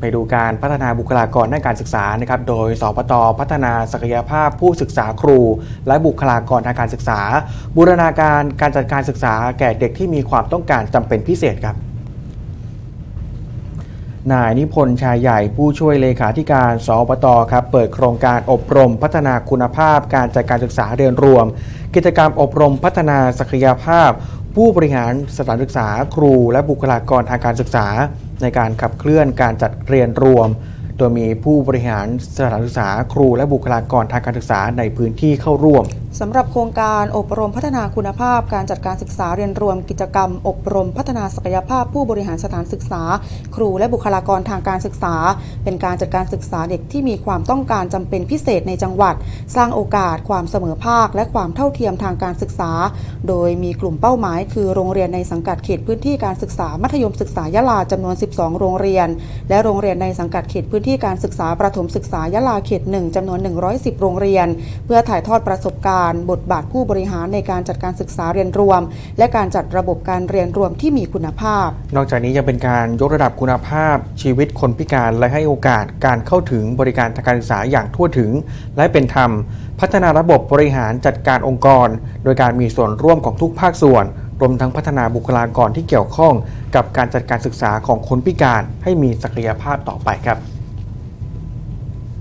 ไปดูการพัฒนาบุคลากรด้านการศึกษานะครับ โดย สปต พัฒนาศักยภาพผู้ศึกษาครู และบุคลากรทางการศึกษา บูรณาการการจัดการศึกษาแก่เด็กที่มีความต้องการจำเป็นพิเศษครับ นายนิพนธ์ชายใหญ่ผู้ช่วยเลขาธิการ สปต ครับ เปิดโครงการอบรม พัฒนาคุณภาพ การจัดการศึกษาเรียนรวม กิจกรรมอบรมพัฒนาศักยภาพ ผู้บริหารสถานศึกษาครู และบุคลากรทางการศึกษา ในการขับเคลื่อนการจัดเรียนรวม โดยมีผู้บริหารสถานศึกษาครูและบุคลากรทางการศึกษาในพื้นที่เข้าร่วม สำหรับโครงการอบรมพัฒนาคุณภาพ การจัดการศึกษาเรียนรวมกิจกรรม อบรมพัฒนาศักยภาพผู้บริหารสถานศึกษา ครูและบุคลากรทางการศึกษา เป็นการจัดการศึกษาเด็กที่มีความต้องการจำเป็นพิเศษในจังหวัด สร้างโอกาสความเสมอภาค และความเท่าเทียมทางการศึกษา โดยมีกลุ่มเป้าหมาย คือโรงเรียนในสังกัดเขตพื้นที่การศึกษามัธยมศึกษายะลาจำนวน 12 โรงเรียน และโรงเรียนในสังกัดเขตพื้นที่การศึกษาประถมศึกษายะลาเขต 1จำนวน 110 โรงเรียน เพื่อถ่ายทอดประสบการณ์บทบาทผู้บริหารในการจัดการศึกษาเรียนรวม และการจัดระบบการเรียนรวมที่มีคุณภาพ นอกจากนี้ยังเป็นการยกระดับคุณภาพ ชีวิตคนพิการและให้โอกาสการเข้าถึงบริการทางการศึกษาอย่างทั่วถึง และเป็นธรรม พัฒนาระบบบริหารจัดการองค์กร โดยการมีส่วนร่วมของทุกภาคส่วนรวมทั้งพัฒนาบุคลากรที่เกี่ยวข้อง กับการจัดการศึกษาของคนพิการให้มีศักยภาพต่อไปครับ